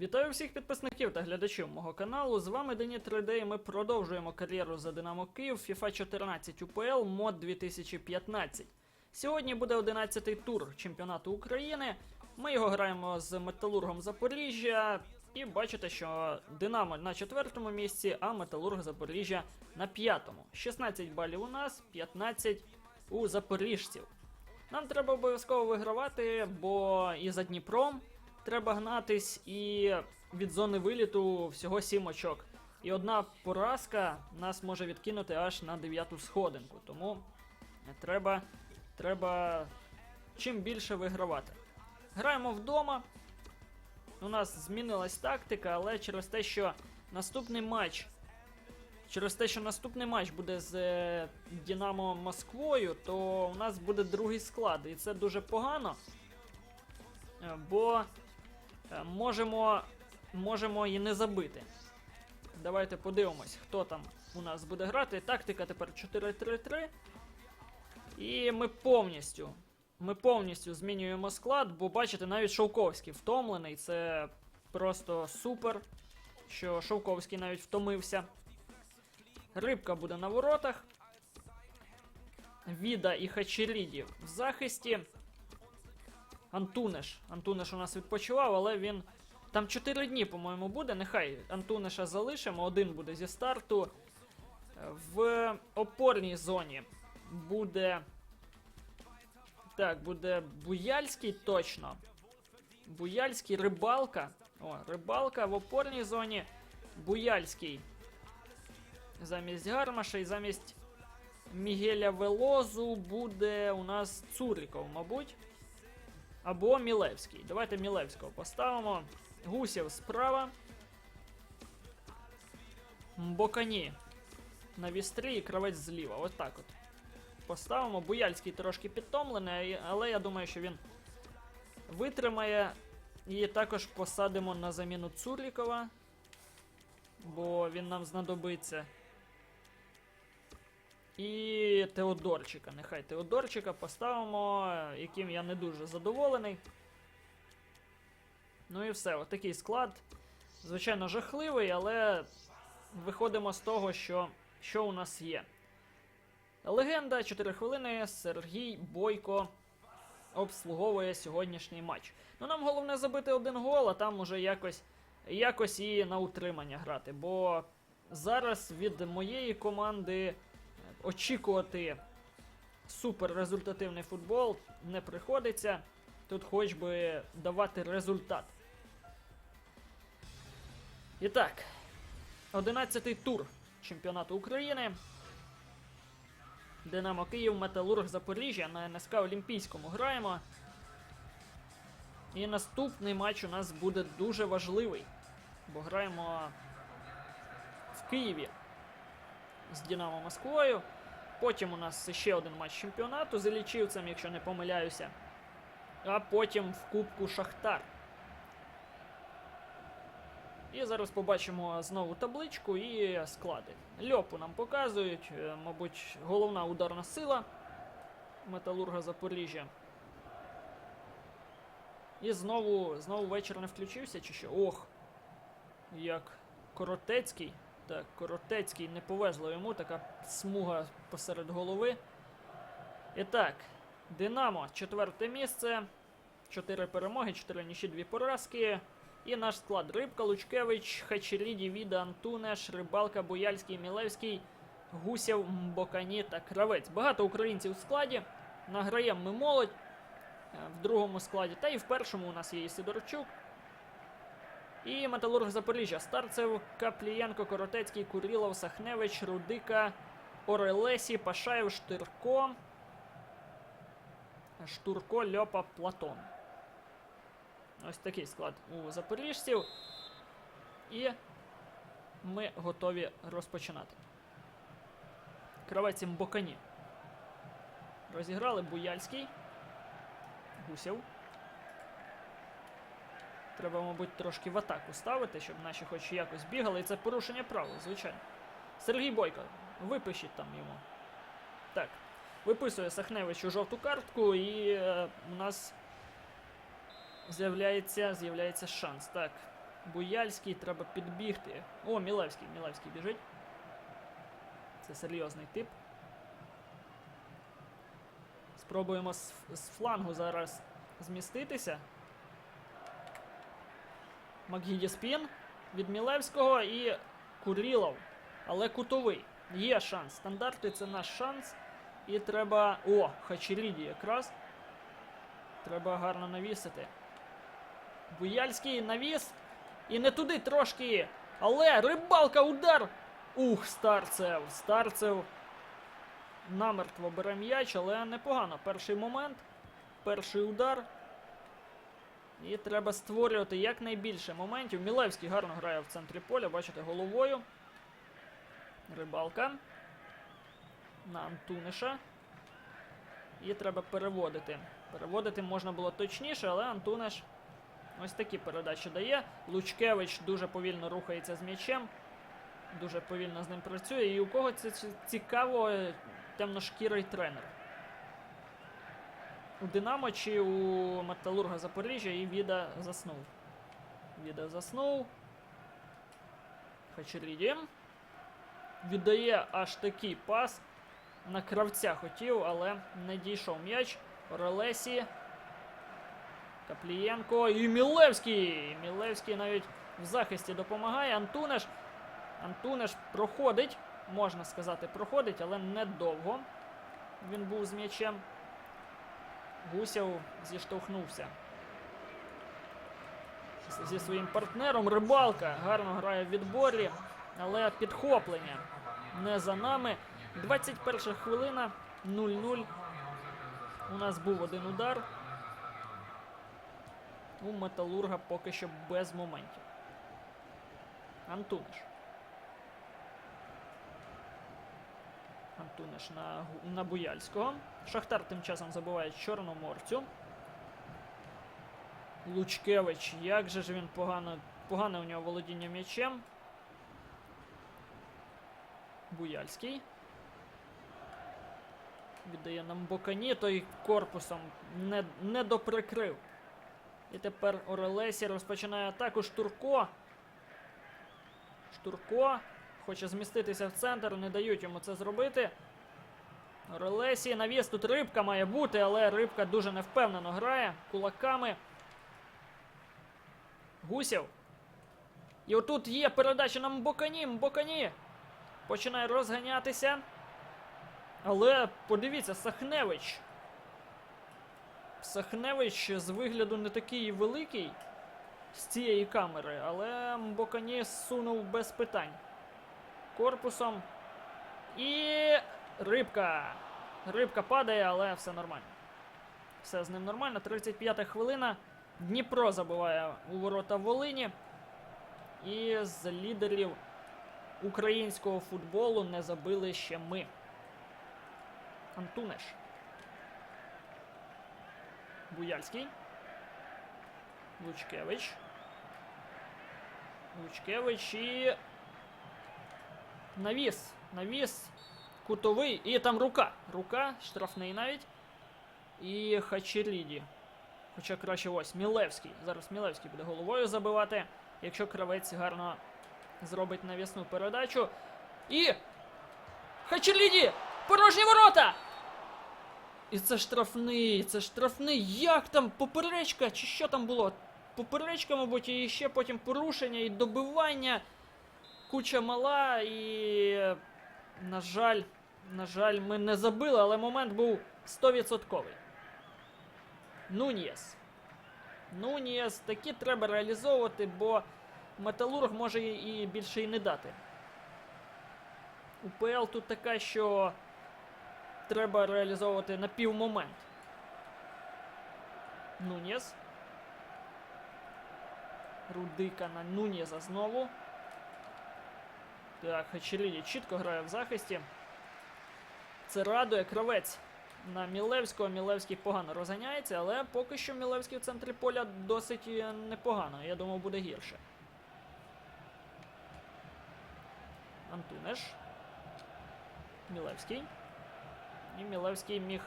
Вітаю всіх підписників та глядачів мого каналу. З вами Дені 3D і ми продовжуємо кар'єру за Динамо Київ FIFA 14 УПЛ мод 2015. Сьогодні буде 11-й тур чемпіонату України. Ми його граємо з Металургом Запоріжжя. І бачите, що Динамо на четвертому місці, а Металург Запоріжжя на п'ятому. 16 балів у нас, 15 у запоріжців. Нам треба обов'язково вигравати, бо і за Дніпром треба гнатись, і від зони виліту всього 7 очок. І одна поразка нас може відкинути аж на дев'яту сходинку. Тому треба, треба чим більше вигравати. Граємо вдома. У нас змінилась тактика, але через те, що наступний матч. Через те, що наступний матч буде з е, Дінамо Москвою, то у нас буде другий склад. І це дуже погано. Е, Бо можемо, можемо і не забити. Давайте подивимось, хто там у нас буде грати. Тактика тепер 4-3-3. І ми повністю. Ми повністю змінюємо склад, бо бачите, навіть Шовковський втомлений. Це просто супер, що Шовковський навіть втомився. Рибка буде на воротах. Віда і Хачеріді в захисті. Антунеш. Антунеш у нас відпочивав, але він. Там 4 дні, по-моєму, буде. Нехай Антунеша залишимо, один буде зі старту. В опорній зоні буде. Так, буде Буяльський точно. Буяльський рибалка. О, рибалка в опорній зоні. Буяльський. Замість Гармаша і замість Мігеля Велозу буде у нас Цуріков, мабуть. Або Мілевський. Давайте Мілевського поставимо. Гусєв справа. Бокані на вістрі і кравець зліва. Ось так от. Поставимо. Буяльський трошки підтомлений, але я думаю, що він витримає. І також посадимо на заміну Цурлікова, бо він нам знадобиться. І Теодорчика. Нехай Теодорчика поставимо, яким я не дуже задоволений. Ну і все, отакий склад. Звичайно, жахливий, але виходимо з того, що, що у нас є. Легенда 4 хвилини. Сергій Бойко обслуговує сьогоднішній матч. Ну нам головне забити один гол, а там уже якось, якось і на утримання грати. Бо зараз від моєї команди очікувати супер результативний футбол не приходиться. Тут хоч би давати результат. І так, 11-й тур чемпіонату України. Динамо Київ, Металург Запоріжжя на НСК Олімпійському граємо. І наступний матч у нас буде дуже важливий. Бо граємо в Києві з Динамо Москвою. Потім у нас ще один матч чемпіонату з Іллічівцем, якщо не помиляюся. А потім в Кубку Шахтар. І зараз побачимо знову табличку і склади. Льопу нам показують, е, мабуть, головна ударна сила Металурга Запоріжжя. І знову знову вечір не включився, чи що? Ох! Як Коротецький. Так, Коротецький не повезло йому, така смуга посеред голови. І так, Динамо, четверте місце. Чотири перемоги, чотири нічі, дві поразки. І наш склад Рибка, Лучкевич, Хачеріді, Віда, Антунеш, Рибалка, Бояльський, Мілевський, Гусєв, Мбокані та Кравець. Багато українців в складі. Награємо ми молодь е, в другому складі. Та і в першому у нас є Сидорчук. І Металург Запоріжжя. Старцев, Каплієнко, Коротецький, Курілов, Сахневич, Рудика, Орелесі, Пашаєв, Штирко. Штурко, Льопа, Платон. Ось такий склад у запоріжців. І ми готові розпочинати. Кравець Мбокані. Розіграли Буяльський. Гусєв. Треба, мабуть, трошки в атаку ставити, щоб наші хоч якось бігали. І це порушення правил, звичайно. Сергій Бойко, випишіть там йому. Так. Виписує Сахневичу жовту картку, і е, у нас з'являється, з'являється шанс. Так. Буяльський треба підбігти. О, Мілевський, Мілевський біжить. Це серйозний тип. Спробуємо з, з флангу зараз зміститися. Макгіді спін від Мілевського і Курілов. Але кутовий. Є шанс. Стандарти це наш шанс. І треба. О, Хачеріді якраз. Треба гарно навісити. Буяльський навіс. І не туди трошки. Але рибалка, удар! Ух, старцев! Старцев намертво бере м'яч, але непогано. Перший момент, перший удар. І треба створювати якнайбільше моментів. Мілевський гарно грає в центрі поля, бачите, головою. Рибалка. На Антуниша. І треба переводити. Переводити можна було точніше, але Антуниш ось такі передачі дає. Лучкевич дуже повільно рухається з м'ячем. Дуже повільно з ним працює. І у кого це цікаво, е, темношкірий тренер. У Динамо чи у Металурга Запоріжжя і Віда заснув. Віда заснув. Хачеріді. Віддає аж такий пас. На кравця хотів, але не дійшов м'яч. Орелесі. Каплієнко і Мілевський. Мілевський навіть в захисті допомагає. Антунеш. Антунеш проходить. Можна сказати, проходить, але недовго. Він був з м'ячем. Гусєв зіштовхнувся. Зі своїм партнером рибалка гарно грає в відборі, але підхоплення не за нами. 21 хвилина 0-0. У нас був один удар. У Металурга поки що без моментів. Антуниш. Антуниш на, на Буяльського. Шахтар тим часом забиває Чорноморцю. Лучкевич, як же ж він погано, погане у нього володіння м'ячем. Буяльський. Віддає нам Бокані, той корпусом не, не доприкрив. І тепер Орелесі розпочинає атаку. Штурко. Штурко хоче зміститися в центр, не дають йому це зробити. Орелесі, навіс тут рибка має бути, але рибка дуже невпевнено грає кулаками. Гусєв. І отут є передача на Мбокані. Мбокані починає розганятися. Але подивіться, Сахневич. Сахневич з вигляду не такий великий з цієї камери, але Мбокані сунув без питань. Корпусом. І рибка. Рибка падає, але все нормально. Все з ним нормально. 35 хвилина. Дніпро забиває у ворота Волині. І з лідерів українського футболу не забили ще ми. Антунеш. Буяльський. Лучкевич. Лучкевич і. Навіс. Навіс. Кутовий. І там рука. Рука, штрафний навіть. І Хачеріді. Хоча краще ось Мілевський. Зараз Мілевський буде головою забивати, якщо кравець гарно зробить навісну передачу. І. Хачерліді! Порожні ворота! І це штрафний, це штрафний. Як там поперечка? Чи що там було? Поперечка, мабуть, і ще потім порушення і добивання. Куча мала і. На жаль, на жаль, ми не забили, але момент був 100%. Нуньєс. Нуньєс, такі треба реалізовувати, бо Металург може і більше і не дати. УПЛ тут така, що треба реалізовувати на півмомент. Нуньєс. Рудика на Нуньєза знову. Так, Хачеліді чітко грає в захисті. Це радує кравець на Мілевського. Мілевський погано розганяється, але поки що Мілевський в центрі поля досить е, непогано. Я думав, буде гірше. Антунеш. Мілевський. І Мілевський міг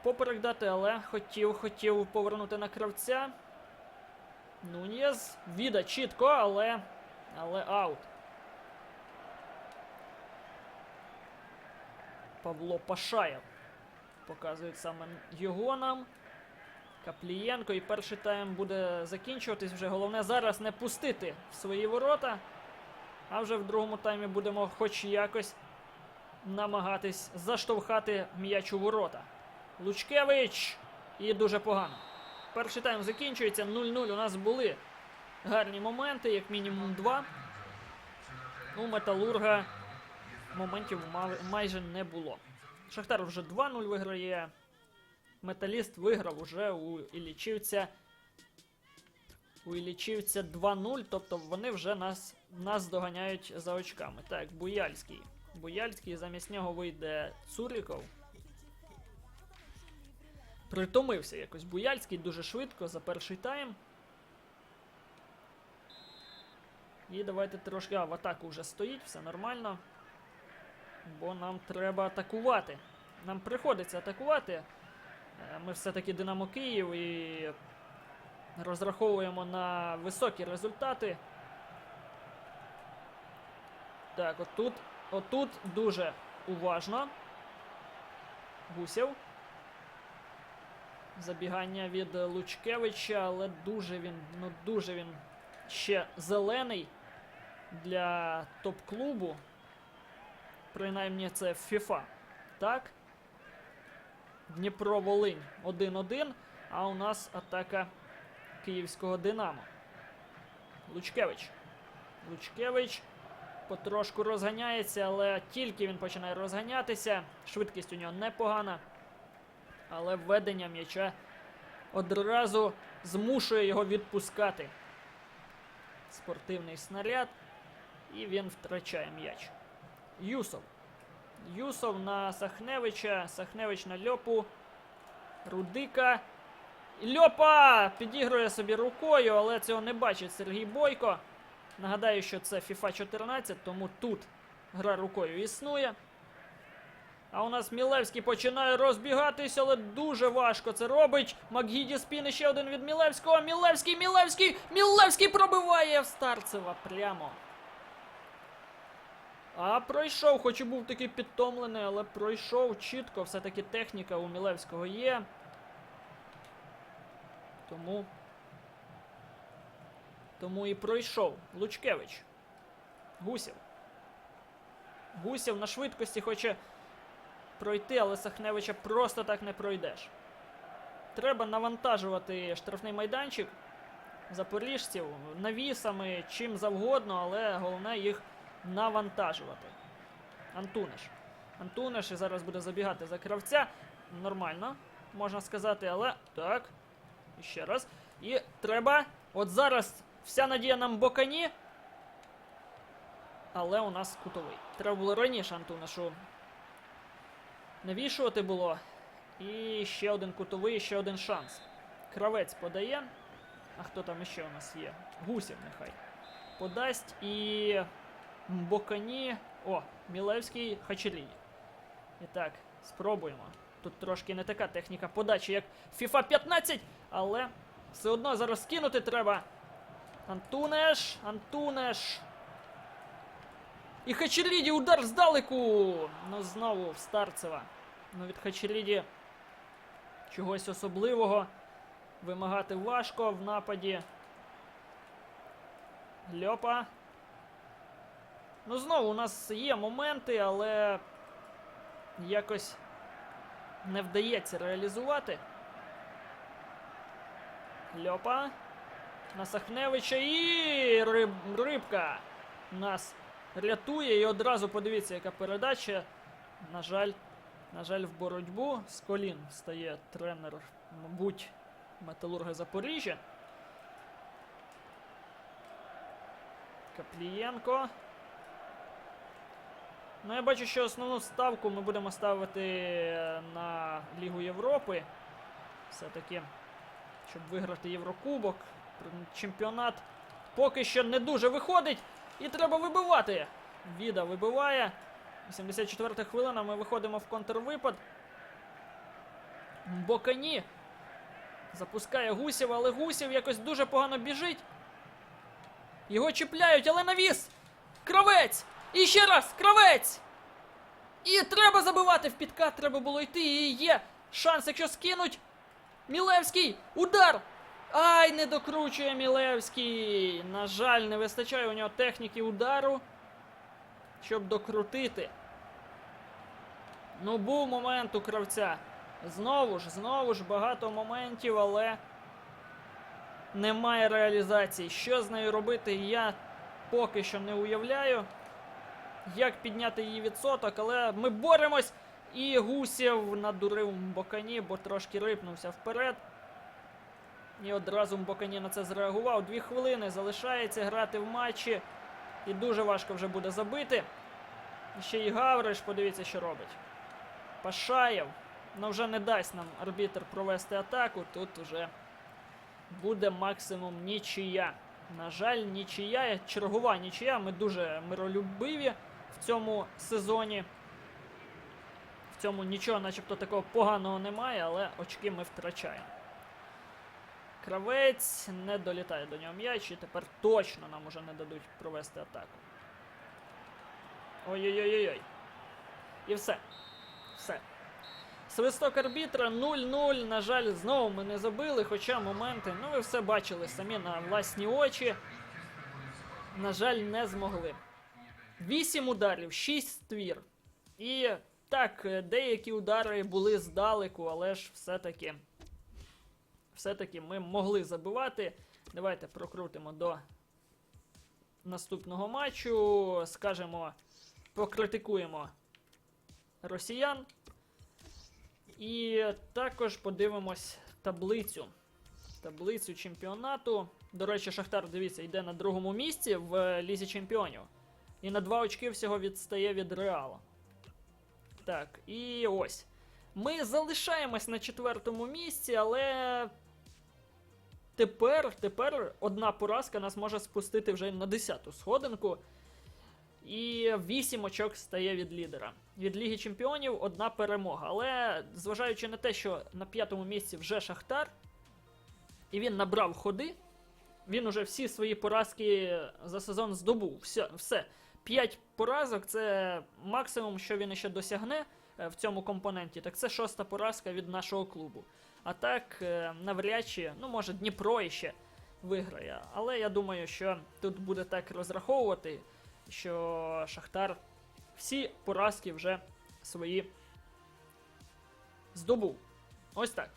впоперек дати, але хотів, хотів повернути на кравця. Нуньєз. Віда чітко, але. Але аут. Павло Пашаєв. Показують саме його нам. Каплієнко. І перший тайм буде закінчуватись вже. Головне зараз не пустити в свої ворота. А вже в другому таймі будемо хоч якось намагатись заштовхати м'яч у ворота. Лучкевич. І дуже погано. Перший тайм закінчується 0-0. У нас були гарні моменти, як мінімум два. У Металурга моментів майже не було. Шахтар вже 2-0 виграє. Металіст виграв уже у Іллічівця. У Іллічівця 2-0, тобто вони вже нас, нас доганяють за очками. Так, Буяльський. Буяльський, замість нього вийде Цуріков. Притомився якось Буяльський дуже швидко за перший тайм. І давайте трошки. А, в атаку вже стоїть, все нормально. Бо нам треба атакувати. Нам приходиться атакувати. Е, Ми все-таки Динамо Київ і розраховуємо на високі результати. Так, отут, отут дуже уважно. Гусєв. Забігання від Лучкевича, але дуже він, ну дуже він ще зелений для топ-клубу. Принаймні це FIFA. Так. Дніпро Волинь 1-1. А у нас атака київського Динамо. Лучкевич. Лучкевич потрошку розганяється, але тільки він починає розганятися. Швидкість у нього непогана. Але введення м'яча одразу змушує його відпускати. Спортивний снаряд. І він втрачає м'яч. Юсов. Юсов на Сахневича. Сахневич на Льопу. Рудика. Льопа! Підігрує собі рукою, але цього не бачить Сергій Бойко. Нагадаю, що це FIFA 14, тому тут гра рукою існує. А у нас Мілевський починає розбігатись, але дуже важко це робить. Макгіді спін ще один від Мілевського. Мілевський, Мілевський! Мілевський пробиває в Старцева прямо. А пройшов, хоч і був такий підтомлений, але пройшов чітко. Все-таки техніка у Мілевського є. Тому. Тому і пройшов. Лучкевич. Гусєв. Гусєв на швидкості хоче пройти, але Сахневича просто так не пройдеш. Треба навантажувати штрафний майданчик запоріжців навісами, чим завгодно, але головне їх навантажувати. Антунеш. Антунеш і зараз буде забігати за кравця. Нормально, можна сказати, але так. І ще раз. І треба. От зараз вся надія на Mbокані. Але у нас кутовий. Треба було раніше Антунешу навішувати було. І ще один кутовий, ще один шанс. Кравець подає. А хто там іще у нас є? Гусів нехай. Подасть і. Бокані. О, Мілевський Хачелій. І так, спробуємо. Тут трошки не така техніка подачі, як FIFA 15, але все одно зараз скинути треба. Антунеш, Антунеш. І Хачеліді удар здалеку. Ну знову в Старцева. Ну від Хачеліді чогось особливого. Вимагати важко в нападі. Льопа. Ну, знову у нас є моменти, але якось не вдається реалізувати. Льопа. На Сахневича і риб, рибка нас рятує. І одразу подивіться, яка передача. На жаль, на жаль, в боротьбу з колін стає тренер, мабуть, Металурга Запоріжжя. Каплієнко. Ну, я бачу, що основну ставку ми будемо ставити е, на Лігу Європи. Все-таки, щоб виграти Єврокубок. Чемпіонат поки що не дуже виходить. І треба вибивати. Віда вибиває. 84 хвилина. Ми виходимо в контрвипад. Бокані. Запускає Гусєв, але Гусєв якось дуже погано біжить. Його чіпляють, але навіс! Кравець! І ще раз! Кравець! І треба забивати в підкат, треба було йти. І є шанс, якщо скинуть. Мілевський! Удар! Ай, не докручує Мілевський. На жаль, не вистачає у нього техніки удару, щоб докрутити. Ну, був момент у кравця. Знову ж, знову ж багато моментів, але немає реалізації. Що з нею робити, я поки що не уявляю. Як підняти її відсоток, але ми боремось. І Гусєв надурив Мбокані, бо трошки рипнувся вперед. І одразу Мбокані на це зреагував. Дві хвилини залишається грати в матчі. І дуже важко вже буде забити. І ще й Гавриш, подивіться, що робить. Пашаєв. Ну вже не дасть нам арбітр провести атаку. Тут вже буде максимум нічия. На жаль, нічия, чергова нічия. Ми дуже миролюбиві цьому сезоні. В цьому нічого, начебто, такого поганого немає, але очки ми втрачаємо. Кравець не долітає до нього м'яч, і тепер точно нам уже не дадуть провести атаку. Ой-ой-ой-ой. І все. Все. Свисток арбітра 0-0. На жаль, знову ми не забили, хоча моменти, ну ви все бачили самі на власні очі. На жаль, не змогли. 8 ударів, 6 ствір. І так, е, деякі удари були здалеку, але ж все-таки. Все-таки ми могли забивати. Давайте прокрутимо до наступного матчу. Скажемо, покритикуємо росіян. І також подивимось таблицю. Таблицю чемпіонату. До речі, Шахтар, дивіться, йде на другому місці в Лізі Чемпіонів. І на два очки всього відстає від Реала. Так, і ось. Ми залишаємось на четвертому місці, але тепер, тепер одна поразка нас може спустити вже на десяту сходинку. І 8 очок стає від лідера. Від Ліги Чемпіонів одна перемога. Але зважаючи на те, що на п'ятому місці вже Шахтар, і він набрав ходи, він уже всі свої поразки за сезон здобув. Все. все. 5 поразок це максимум, що він ще досягне е, в цьому компоненті. Так це шоста поразка від нашого клубу. А так, е, навряд чи, ну може Дніпро іще виграє. Але я думаю, що тут буде так розраховувати, що Шахтар всі поразки вже свої здобув. Ось так.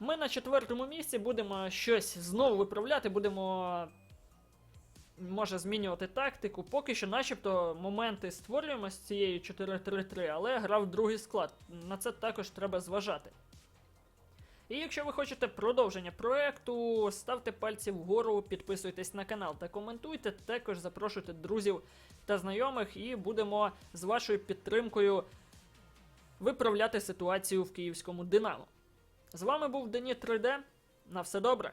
Ми на четвертому місці будемо щось знову виправляти, будемо. Може змінювати тактику. Поки що, начебто, моменти створюємо з цією 4-3-3, але грав другий склад. На це також треба зважати. І якщо ви хочете продовження проекту, ставте пальці вгору, підписуйтесь на канал та коментуйте. Також запрошуйте друзів та знайомих, і будемо з вашою підтримкою виправляти ситуацію в київському Динамо. З вами був Дені 3D. На все добре.